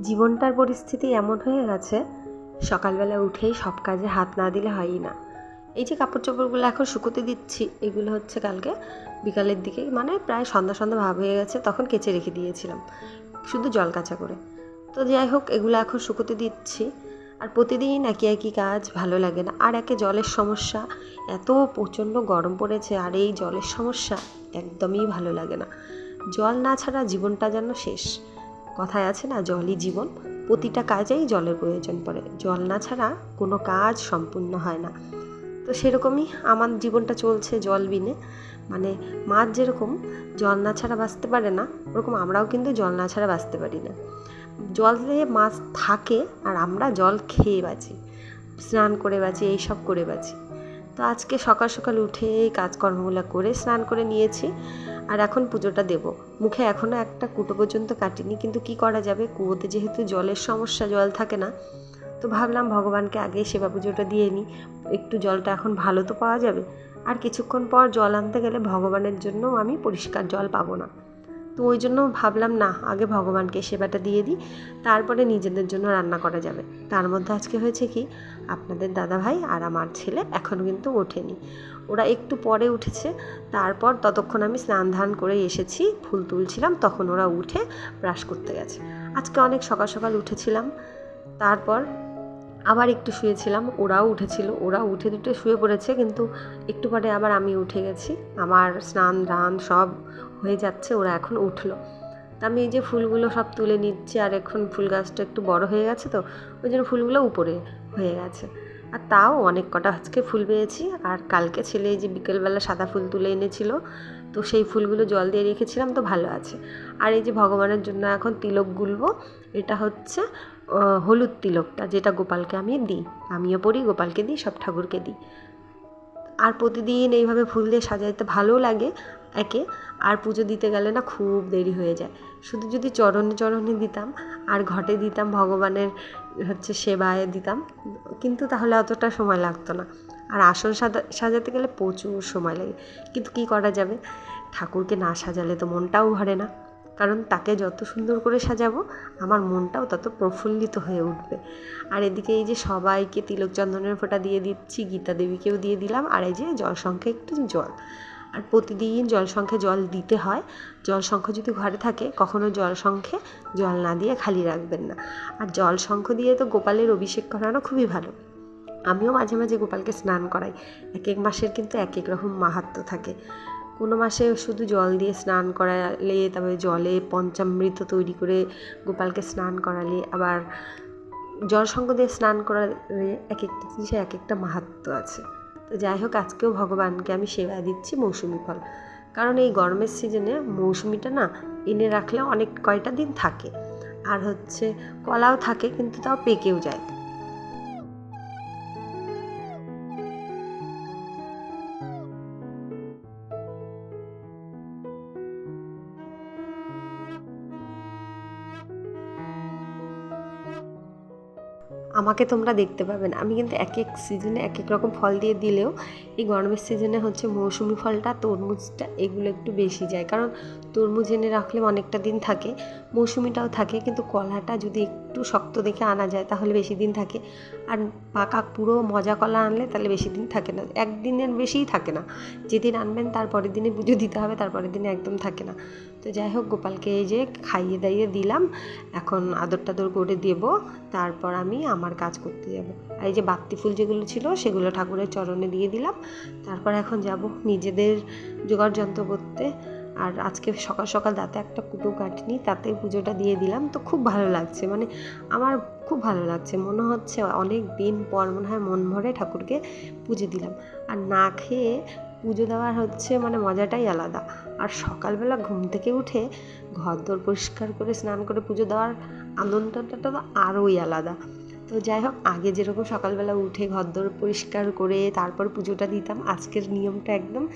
জীবনটার পরিস্থিতি এমন হয়ে গেছে, সকালবেলা উঠেই সব কাজে হাত না দিলে হয়ই না। এই যে কাপড় চোপড়গুলো এখন শুকোতে দিচ্ছি, এগুলো হচ্ছে কালকে বিকালের দিকে মানে প্রায় সন্ধ্যা সন্ধ্যা ভাব হয়ে গেছে, তখন কেচে রেখে দিয়েছিলাম, শুধু জল কাচা করে। তো যাই হোক, এগুলো এখন শুকোতে দিচ্ছি, আর প্রতিদিন একই একই কাজ ভালো লাগে না। আর একে জলের সমস্যা, এত প্রচণ্ড গরম পড়েছে, আর এই জলের সমস্যা একদমই ভালো লাগে না। জল না ছাড়া জীবনটা যেন শেষ। কথায় আছে না, জলই জীবন। প্রতিটা কাজেই জলের প্রয়োজন পড়ে। জল না ছাড়া কোনো কাজ সম্পূর্ণ হয় না। তো সেরকমই আমার জীবনটা চলছে জল বিনে। মানে মাছ যেরকম জল না ছাড়া বাঁচতে পারে না, ওরকম আমরাও কিন্তু জল না ছাড়া বাঁচতে পারি না। জলে মাছ থাকে আর আমরা জল খেয়ে বাঁচি, স্নান করে বাঁচি, এইসব করে বাঁচি। তো আজকে সকাল সকাল উঠে কাজকর্মগুলো করে স্নান করে নিয়েছি। আর এখন পুজোটা দেব। মুখে এখনও একটা কুটো পর্যন্ত কাটিনি, কিন্তু কি করা যাবে? কুয়োতে যেহেতু জলের সমস্যা, জল থাকে না। তো ভাবলাম ভগবানকে আগে সেবা পুজোটা দিয়ে নিই একটু জলটা এখন ভালো তো পাওয়া যাবে। আর কিছুক্ষণ পর জল আনতে গেলে ভগবানের জন্য আমি পরিষ্কার জল পাবো না। তো ওই জন্য ভাবলাম, না, আগে ভগবানকে সেবাটা দিয়ে দিই, তারপরে নিজেদের জন্য রান্না করা যাবে। তার মধ্যে আজকে হয়েছে কি, আপনাদের দাদা ভাই আর আমার ছেলে এখনও কিন্তু ওঠেনি। ওরা একটু পরে উঠেছে, তারপর ততক্ষণ আমি স্নান ধান করে এসেছি, ফুল তুলছিলাম, তখন ওরা উঠে ব্রাশ করতে গেছে। আজকে অনেক সকাল সকাল উঠেছিলাম, তারপর আবার একটু শুয়েছিলাম, ওরাও উঠেছিল ওরা উঠে দুটো শুয়ে পড়েছে, কিন্তু একটু পরে আবার আমি উঠে গেছি। আমার স্নান, দান সব হয়ে যাচ্ছে, ওরা এখন উঠল। তা আমি এই যে ফুলগুলো সব তুলে নিচ্ছি, আর এখন ফুল গাছটা একটু বড় হয়ে গেছে তো, ওই জন্য ফুলগুলো উপরে হয়ে গেছে। আর তাও অনেক কটা আজকে ফুল পেয়েছি, আর কালকে ছেলে এই যে বিকেলবেলা সাদা ফুল তুলে এনেছিল, তো সেই ফুলগুলো জল দিয়ে রেখেছিলাম, তো ভালো আছে। আর এই যে ভগবানের জন্য এখন তিলক গুলবো, এটা হচ্ছে হলুদ তিলকটা, যেটা গোপালকে আমি দিই। আমিও পড়ি গোপালকে দিই, সব ঠাকুরকে দিই। আর প্রতিদিন এইভাবে ফুল দিয়ে সাজাইতে ভালো লাগে একে। আর পুজো দিতে গেলে না খুব দেরি হয়ে যায়। শুধু যদি চরণে চরণে দিতাম, আর ঘটে দিতাম ভগবানের হচ্ছে সেবায় দিতাম, কিন্তু তাহলে অতটা সময় লাগতো না। আর আসন সাজা, সাজাতে গেলে প্রচুর সময় লাগে। কিন্তু কী করা যাবে? ঠাকুরকে না সাজালে তো মনটাও ভরে না। কারণ তাকে যত সুন্দর করে সাজাবো, আমার মনটাও তত প্রফুল্লিত হয়ে উঠবে। আর এদিকে এই যে সবাইকে তিলক চন্দনের ফোঁটা দিয়ে দিচ্ছি, গীতা দেবীকেও দিয়ে দিলাম, আর এই যে জল সংখ্যে একটু জল। আর প্রতিদিন জল সংখ্যে জল দিতে হয়। জল সংখ্য যদি ঘরে থাকে, কখনো জল সংখ্যে জল না দিয়ে খালি রাখবেন না। আর জল সংখ্য দিয়ে তো গোপালের অভিষেক করানো খুবই ভালো। আমিও মাঝে মাঝে গোপালকে স্নান করাই। এক এক মাসের কিন্তু এক এক রকম মাহাত্ম থাকে। কোনো মাসে শুধু জল দিয়ে স্নান করালে, তারপরে জলে পঞ্চামৃত তৈরি করে গোপালকে স্নান করালে, আবার জল সঙ্গ দিয়ে স্নান করালে এক একটা জিনিসের এক একটা মাহাত্ম আছে। তো যাই হোক, আজকেও ভগবানকে আমি সেবা দিচ্ছি মৌসুমি ফল। কারণ এই গরমের সিজনে মৌসুমিটা না এনে রাখলে অনেক কয়টা দিন থাকে। আর হচ্ছে কলাও থাকে, কিন্তু তাও পেকেও যায়। আমাকে তোমরা দেখতে পাবে না। আমি কিন্তু এক এক সিজনে এক এক রকম ফল দিয়ে দিলেও এই গরমের সিজনে হচ্ছে মৌসুমি ফলটা, তরমুজটা এগুলো একটু বেশি যায়। কারণ তরমুজ এনে রাখলে অনেকটা দিন থাকে, মৌসুমিটাও থাকে, কিন্তু কলাটা যদি একটু শক্ত দেখে আনা যায় তাহলে বেশি দিন থাকে। আর পাকা পুরো মজা কলা আনলে তাহলে বেশি দিন থাকে না, একদিনের বেশিই থাকে না। যেদিন আনবেন তারপরের দিনে পুজো দিতে হবে তারপরের দিনে একদম থাকে না। তো যাই হোক, গোপালকে এই যে খাইয়ে দাইয়ে দিলাম, এখন আদর টাদর করে দেবো, তারপর আমি আমার কাজ করতে যাব। আর এই যে বাত্তি ফুল যেগুলো ছিল সেগুলো ঠাকুরের চরণে দিয়ে দিলাম, তারপর এখন যাব নিজেদের জোগাড় যন্ত্র করতে। আর আজকে সকাল সকাল দাঁতে একটা কুটো কাটিনি, তাতে পুজোটা দিয়ে দিলাম। তো খুব ভালো লাগছে মানে আমার খুব ভালো লাগছে। মনে হচ্ছে অনেক দিন পর মনে হয় মন ভরে ঠাকুরকে পুজো দিলাম। আর না খেয়ে পুজো দেওয়ার হচ্ছে মানে মজাটাই আলাদা। আর সকালবেলা ঘুম থেকে উঠে ঘর দোর পরিষ্কার করে স্নান করে পুজো দেওয়ার আনন্দটা তো আরোই আলাদা। তো যাই হোক, আগে যেরকম সকালবেলা উঠে ঘর ঘরদোর পরিষ্কার করে তারপর পুজোটা দিতাম, আজকের নিয়মটা একদম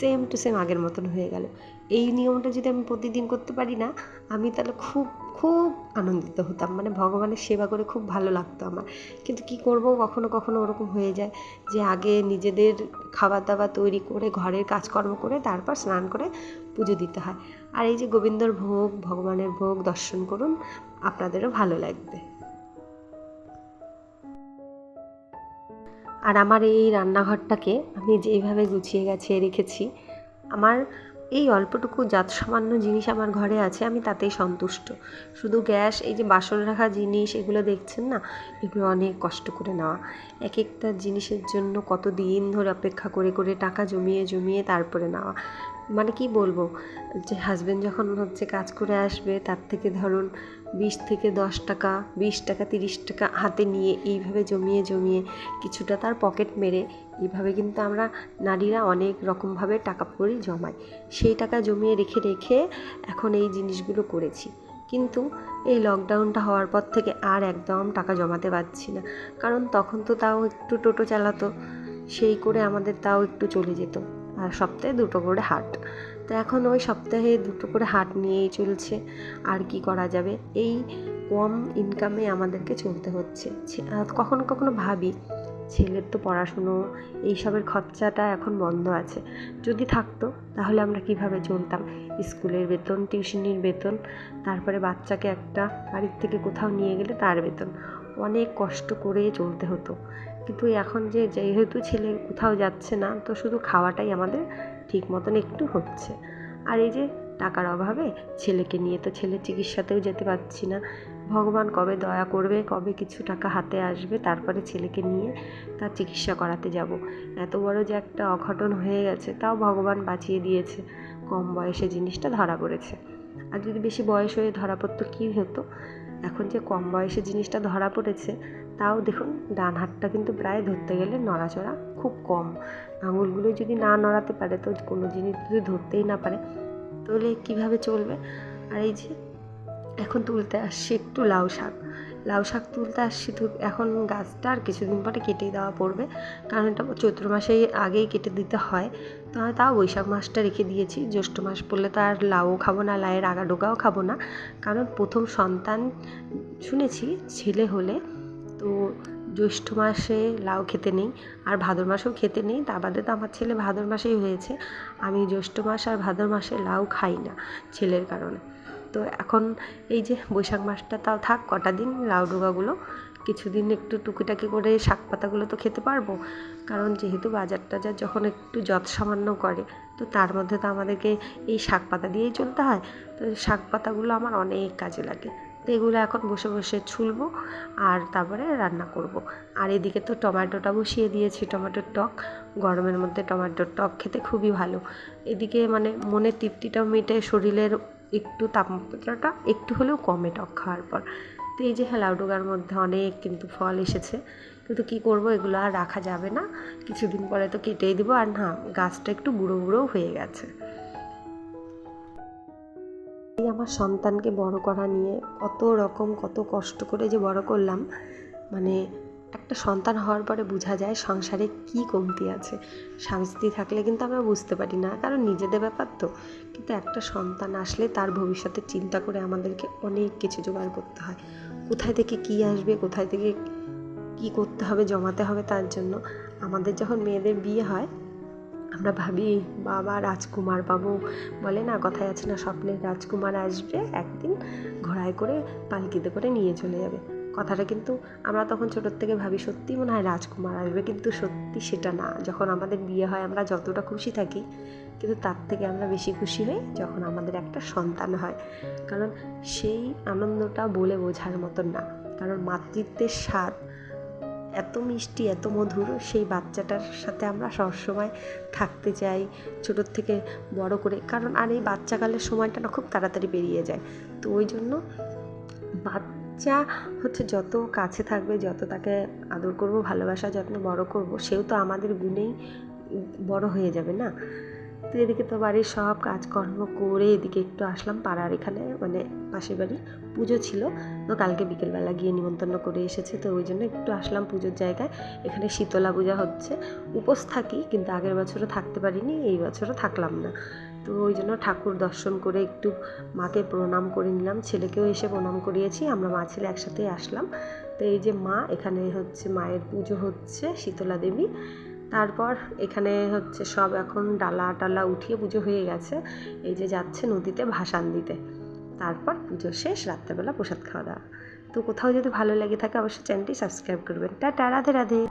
সেম টু সেম আগের মতন হয়ে গেল। এই নিয়মটা যদি আমি প্রতিদিন করতে পারি না, আমি তাহলে খুব খুব আনন্দিত হতাম। মানে ভগবানের সেবা করে খুব ভালো লাগতো আমার। কিন্তু কি করব? কখনো কখনো ওরকম হয়ে যায় যে আগে নিজেদের খাবার দাবার তৈরি করে, ঘরের কাজকর্ম করে, তারপর স্নান করে পুজো দিতে হয়। আর এই যে গোবিন্দর ভোগ, ভগবানের ভোগ দর্শন করুন, আপনাদেরও ভালো লাগবে। আর আমার এই রান্নাঘরটাকে আমি যেইভাবে গুছিয়ে গাছিয়ে রেখেছি, আমার এই অল্পটুকু জাত সামান্য জিনিস আমার ঘরে আছে, আমি তাতেই সন্তুষ্ট। শুধু গ্যাস, এই যে বাসন রাখা জিনিস, এগুলো দেখছেন না? এগুলো অনেক কষ্ট করে নেওয়া। এক একটা জিনিসের জন্য কত দিন ধরে অপেক্ষা করে করে টাকা জমিয়ে জমিয়ে তারপরে নেওয়া। মানে কি বলব? যে হাজব্যান্ড যখন হচ্ছে কাজ করে আসবে, তার থেকে ধরুন বিশ থেকে দশ টাকা, বিশ টাকা, তিরিশ টাকা হাতে নিয়ে এইভাবে জমিয়ে জমিয়ে কিছুটা তার পকেট মেরে এইভাবে কিন্তু আমরা নারীরা অনেক রকমভাবে টাকা করি জমাই। সেই টাকা জমিয়ে রেখে রেখে এখন এই জিনিসগুলো করেছি। কিন্তু এই লকডাউনটা হওয়ার পর থেকে আর একদম টাকা জমাতে পারছি না। কারণ তখন তো তাও একটু টোটো চালাতো, সেই করে আমাদের তাও একটু চলে যেত। আর সপ্তাহে দুটো করে হাট। তো এখন ওই সপ্তাহে দুটো করে হাট নিয়েই চলছে, আর কি করা যাবে? এই কম ইনকামে আমাদেরকে চলতে হচ্ছে। কখনো কখনো ভাবি, ছেলের তো পড়াশুনো, এইসবের খরচাটা এখন বন্ধ আছে। যদি থাকতো, তাহলে আমরা কীভাবে চলতাম? স্কুলের বেতন, টিউশনির বেতন, তারপরে বাচ্চাকে একটা বাড়ির থেকে কোথাও নিয়ে গেলে তার বেতন। অনেক কষ্ট করে চলতে হতো। কিন্তু এখন যে যেহেতু ছেলে কোথাও যাচ্ছে না, তো শুধু খাওয়াটাই আমাদের ঠিক মতন একটু হচ্ছে। আর এই যে টাকার অভাবে ছেলেকে নিয়ে তো ছেলের চিকিৎসাতেও যেতে পারছি না। ভগবান কবে দয়া করবে, কবে কিছু টাকা হাতে আসবে, তারপরে ছেলেকে নিয়ে তার চিকিৎসা করাতে যাব। এত বড় যে একটা অঘটন হয়ে গেছে, তাও ভগবান বাঁচিয়ে দিয়েছে। কম বয়সে জিনিসটা ধরা পড়েছে। আর যদি বেশি বয়স হয়ে ধরা পড়তো কী হতো? এখন যে কম বয়সে জিনিসটা ধরা পড়েছে, তাও দেখুন ডান হাতটা কিন্তু প্রায় ধরতে গেলে নড়াচড়া খুব কম। আঙুলগুলো যদি না নড়াতে পারে, তো কোনো জিনিস যদি ধরতেই না পারে, তাহলে কীভাবে চলবে? আর এই যে, এখন তুলতে আসছি একটু লাউ শাক। লাউ শাক তুলতে আসছি তো এখন গাছটা আর কিছুদিন পরে কেটেই দেওয়া পড়বে। কারণ এটা চৈত্র মাসেই আগেই কেটে দিতে হয়। তো আমি তাও বৈশাখ মাসটা রেখে দিয়েছি। জ্যৈষ্ঠ মাস পড়লে তো আর লাউও খাব না, লাউয়ের আগা ডোকাও খাব না। কারণ প্রথম সন্তান শুনেছি ছেলে হলে, তো জ্যৈষ্ঠ মাসে লাউ খেতে নেই আর ভাদর মাসেও খেতে নেই। তা বাদে তো আমার ছেলে ভাদর মাসেই হয়েছে। আমি জ্যৈষ্ঠ মাস আর ভাদর মাসে লাউ খাই না ছেলের কারণে। তো এখন এই যে বৈশাখ মাসটা তাও থাক, কটা দিন লাউ ডোগাগুলো। কিছুদিন একটু টুকিটাকি করে শাক পাতাগুলো তো খেতে পারব। কারণ যেহেতু বাজার টাজার যখন একটু যত সামান্য করে, তো তার মধ্যে তো আমাদেরকে এই শাক পাতা দিয়েই চলতে হয়। তো শাক পাতাগুলো আমার অনেক কাজে লাগে। তো এগুলো এখন বসে বসে ছুলবো আর তারপরে রান্না করব। আর এদিকে তো টমেটোটা বসিয়ে দিয়েছি, টমেটোর টক, গরমের মধ্যে টমেটোর টক খেতে খুবই ভালো। এদিকে মানে মনের তৃপ্তিটাও মেটে, শরীরের একটু তাপমাত্রাটা একটু হলেও কমে টক খাওয়ার পর। তো এই যে হেলাউডোগার মধ্যে অনেক কিন্তু ফল এসেছে, কিন্তু কি করব এগুলো আর রাখা যাবে না। কিছুদিন পরে তো কেটেই দেবো, আর না, গাছটা একটু বুড়ো বুড়োও হয়ে গেছে। আমার সন্তানকে বড় করা নিয়ে কত রকম, কত কষ্ট করে যে বড় করলাম মানে একটা সন্তান হওয়ার পরে বোঝা যায় সংসারে কী কমতি আছে। স্বামী স্ত্রী থাকলে কিন্তু আমরা বুঝতে পারি না, কারণ নিজেদের ব্যাপার তো। কিন্তু একটা সন্তান আসলে তার ভবিষ্যতে চিন্তা করে আমাদেরকে অনেক কিছু জোগাড় করতে হয়। কোথায় থেকে কী আসবে, কোথায় থেকে কী করতে হবে, জমাতে হবে তার জন্য। আমাদের যখন মেয়েদের বিয়ে হয় আমরা ভাবি, বাবা রাজকুমার পাবো বলে, না, কথায় আছে না স্বপ্নের রাজকুমার আসবে, একদিন ঘোড়ায় করে পালকিতে করে নিয়ে চলে যাবে। কথাটা কিন্তু আমরা তখন ছোটোর থেকে ভাবি, সত্যি মনে হয় রাজকুমার আসবে, কিন্তু সত্যি সেটা না। যখন আমাদের বিয়ে হয়, আমরা যতটা খুশি থাকি, কিন্তু তার থেকে আমরা বেশি খুশি হই যখন আমাদের একটা সন্তান হয়। কারণ সেই আনন্দটা বলে বোঝার মতন না। কারণ মাতৃত্বের স্বাদ এত মিষ্টি, এত মধুর, সেই বাচ্চাটার সাথে আমরা সবসময় থাকতে চাই ছোটোর থেকে বড় করে। কারণ আর এই বাচ্চাকালের সময়টা না খুব তাড়াতাড়ি বেরিয়ে যায়। তো ওই জন্য বাচ্চা হচ্ছে যত কাছে থাকবে, যত তাকে আদর করব, ভালোবাসা, যত্ন বড় করব, সেও তো আমাদের গুণেই বড় হয়ে যাবে না? তো এদিকে তো বাড়ির সব কাজকর্ম করে এদিকে একটু আসলাম, পাড়ার এখানে মানে পাশের বাড়ি পুজো ছিল, তো কালকে বিকেলবেলা গিয়ে নিমন্ত্রণ করে এসেছে, তো ওই জন্য একটু আসলাম পুজোর জায়গায়। এখানে শীতলা পূজা হচ্ছে। উপোস থাকি, কিন্তু আগের বছরও থাকতে পারিনি, এই বছরও থাকলাম না। তো ওই জন্য ঠাকুর দর্শন করে একটু মাকে প্রণাম করে নিলাম, ছেলেকেও এসে প্রণাম করিয়েছি, আমরা মা ছেলে একসাথেই আসলাম। তো এই যে মা, এখানে হচ্ছে মায়ের পুজো হচ্ছে, শীতলা দেবী। তারপর এখানে হচ্ছে সব এখন ডালা টালা উঠিয়ে পুজো হয়ে গেছে। এই যে যাচ্ছে নদীতে ভাসান দিতে। তারপর পুজো শেষ, রাত্রেবেলা প্রসাদ খাওয়া দাওয়া। তো কোথাও যদি ভালো লেগে থাকে অবশ্যই চ্যানেলটি সাবস্ক্রাইব করবেন। টাটা, রাধে রাধে।